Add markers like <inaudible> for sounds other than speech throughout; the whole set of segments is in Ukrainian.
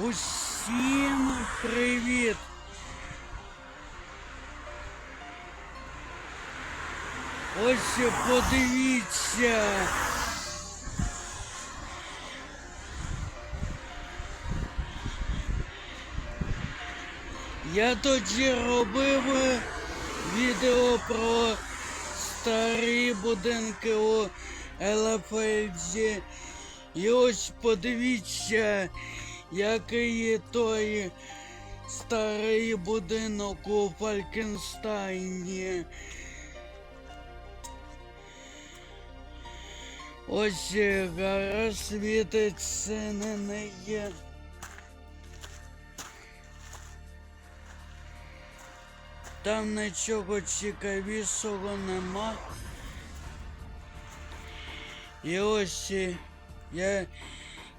Усім привіт! Ось подивіться! Я тоді робив е, відео про старі будинки у Елефельзі. І ось подивіться який той старий будинок у Фалькенстайні. Ось гора світиться на неї. Там нічого цікавішого нема. І ось я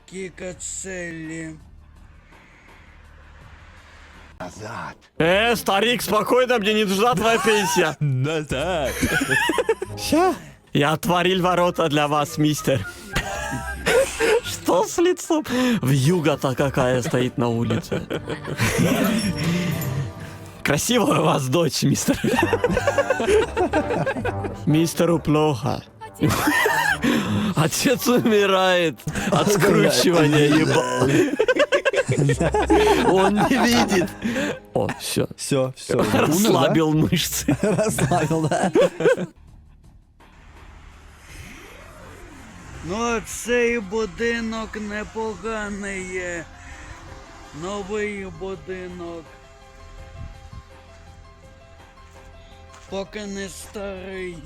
кікацелі. Назад. Э, старик, спокойно, мне не нужна твоя пенсия. <laughs> Назад. Ща. Я отворил ворота для вас, мистер. Что с лицом? Вьюга-то какая стоит на улице. Красивая у вас дочь, мистер. Мистеру плохо. Отец умирает от скручивания ебал. <laughs> Он не видит. О, все. Все, все. Расслабил мышцы. <laughs> Расслабил, да? Ну, цей будинок непоганий є. Новий будинок. Поки не старий.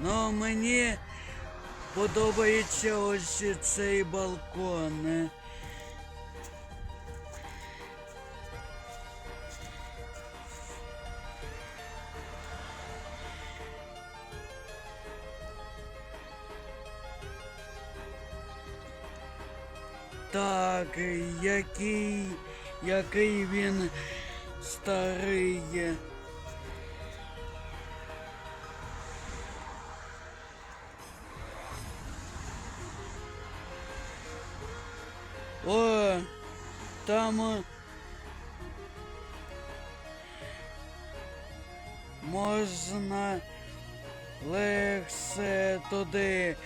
Ну, мені подобається ось цей балкон. Так, який, який він старий. О, там можна легше туди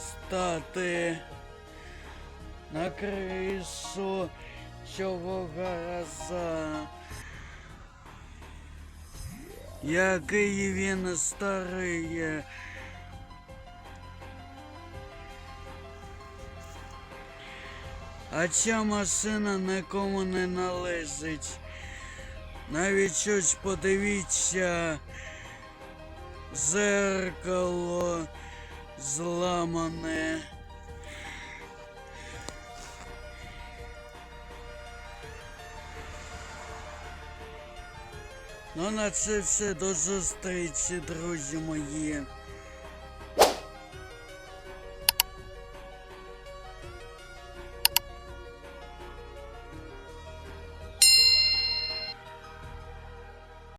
стати на кришу цього гараза. Який він старий. А ця машина нікому не належить. Навіть щось подивіться. Зеркало зламане. Ну на це все до зустрічі, друзі мої.